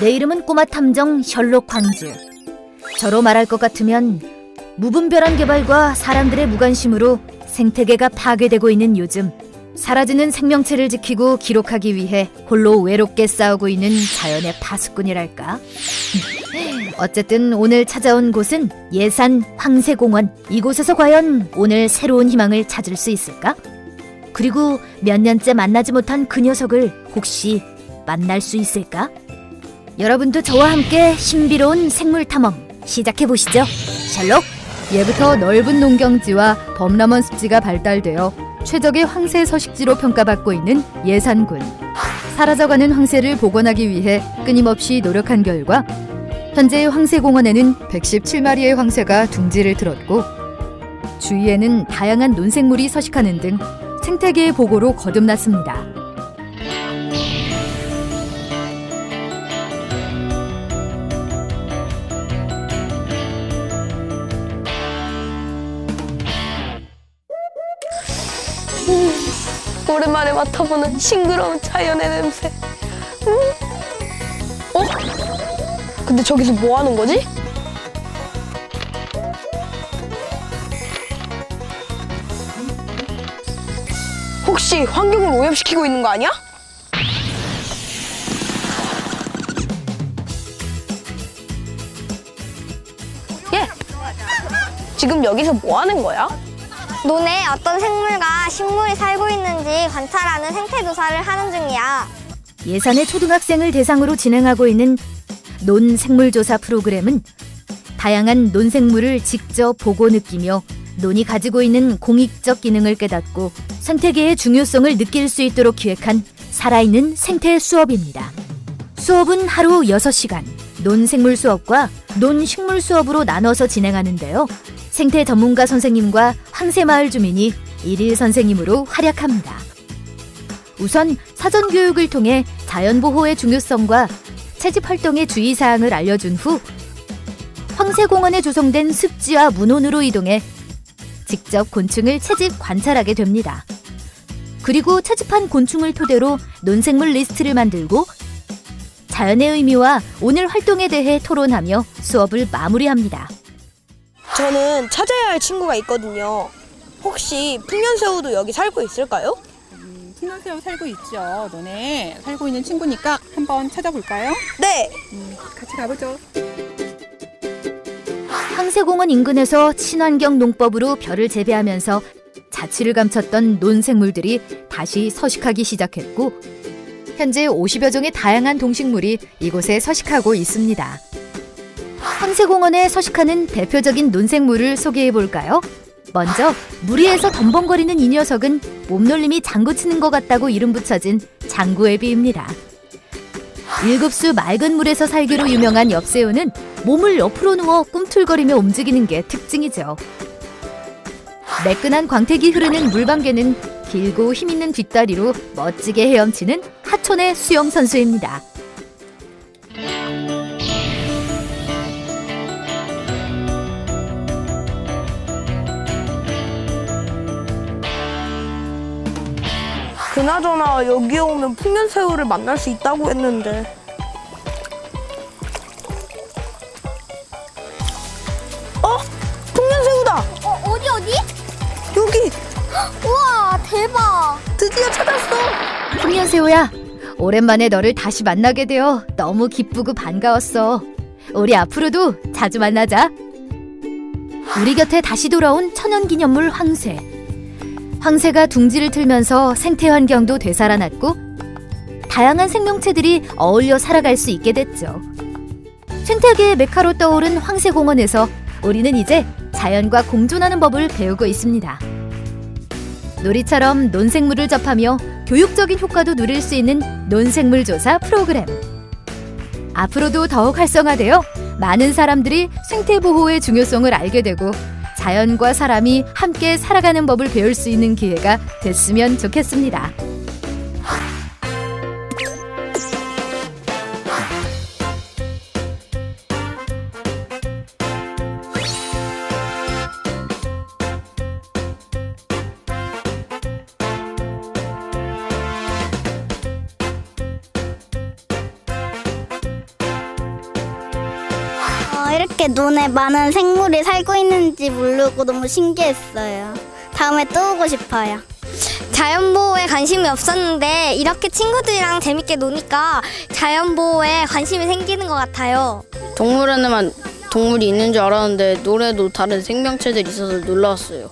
내 이름은 꼬마 탐정 셜록 황즈. 저로 말할 것 같으면 무분별한 개발과 사람들의 무관심으로 생태계가 파괴되고 있는 요즘 사라지는 생명체를 지키고 기록하기 위해 홀로 외롭게 싸우고 있는 자연의 파수꾼이랄까. 어쨌든 오늘 찾아온 곳은 예산 황새공원. 이곳에서 과연 오늘 새로운 희망을 찾을 수 있을까? 그리고 몇 년째 만나지 못한 그 녀석을 혹시 만날 수 있을까? 여러분도 저와 함께 신비로운 생물 탐험 시작해 보시죠. 셜록. 예부터 넓은 농경지와 범람원 습지가 발달되어 최적의 황새 서식지로 평가받고 있는 예산군. 사라져가는 황새를 복원하기 위해 끊임없이 노력한 결과 현재 황새공원에는 117마리의 황새가 둥지를 들었고 주위에는 다양한 논생물이 서식하는 등 생태계의 보고로 거듭났습니다. 오랜만에 맡아보는 싱그러운 자연의 냄새. 음. 어? 근데 저기서 뭐 하는 거지? 혹시 환경을 오염시키고 있는 거 아니야? 예. 지금 여기서 뭐 하는 거야? 논에 어떤 생물과 식물이 살고 있는지 관찰하는 생태 조사를 하는 중이야. 예산의 초등학생을 대상으로 진행하고 있는 논생물조사 프로그램은 다양한 논생물을 직접 보고 느끼며 논이 가지고 있는 공익적 기능을 깨닫고 생태계의 중요성을 느낄 수 있도록 기획한 살아있는 생태 수업입니다. 수업은 하루 6시간, 논생물 수업과 논식물 수업으로 나눠서 진행하는데요. 생태 전문가 선생님과 황새마을 주민이 일일 선생님으로 활약합니다. 우선 사전 교육을 통해 자연 보호의 중요성과 채집 활동의 주의 사항을 알려준 후 황새공원에 조성된 습지와 문온으로 이동해 직접 곤충을 채집 관찰하게 됩니다. 그리고 채집한 곤충을 토대로 논생물 리스트를 만들고 자연의 의미와 오늘 활동에 대해 토론하며 수업을 마무리합니다. 저는 찾아야 할 친구가 있거든요. 혹시 풍년새우도 여기 살고 있을까요? 풍년새우 살고 있죠. 너네 살고 있는 친구니까 한번 찾아볼까요? 네. 같이 가보죠. 황새공원 인근에서 친환경 농법으로 벼를 재배하면서 자취를 감췄던 논생물들이 다시 서식하기 시작했고 현재 50여 종의 다양한 동식물이 이곳에 서식하고 있습니다. 황새공원에 서식하는 대표적인 논생물을 소개해 볼까요? 먼저 무리에서 덤벙거리는 이 녀석은 몸놀림이 장구 치는 것 같다고 이름 붙여진 장구애비입니다. 일급수 맑은 물에서 살기로 유명한 엽새우는 몸을 옆으로 누워 꿈틀거리며 움직이는 게 특징이죠. 매끈한 광택이 흐르는 물방개는 길고 힘있는 뒷다리로 멋지게 헤엄치는 하촌의 수영 선수입니다. 그나저나 여기에 오면 풍년새우를 만날 수 있다고 했는데. 어? 풍년새우다! 어, 어디 어디? 여기! 우와, 대박. 드디어 찾았어! 풍년새우야, 오랜만에 너를 다시 만나게 되어 너무 기쁘고 반가웠어. 우리 앞으로도 자주 만나자. 우리 곁에 다시 돌아온 천연기념물 황새. 황새가 둥지를 틀면서 생태 환경도 되살아났고 다양한 생명체들이 어울려 살아갈 수 있게 됐죠. 생태계의 메카로 떠오른 황새 공원에서 우리는 이제 자연과 공존하는 법을 배우고 있습니다. 놀이처럼 논생물을 접하며 교육적인 효과도 누릴 수 있는 논생물 조사 프로그램. 앞으로도 더욱 활성화되어 많은 사람들이 생태 보호의 중요성을 알게 되고 자연과 사람이 함께 살아가는 법을 배울 수 있는 기회가 됐으면 좋겠습니다. 이렇게 논에 많은 생물이 살고 있는지 모르고 너무 신기했어요. 다음에 또 오고 싶어요. 자연보호에 관심이 없었는데 이렇게 친구들이랑 재밌게 노니까 자연보호에 관심이 생기는 것 같아요. 동물원에만 동물이 있는 줄 알았는데 논에도 다른 생명체들이 있어서 놀라웠어요.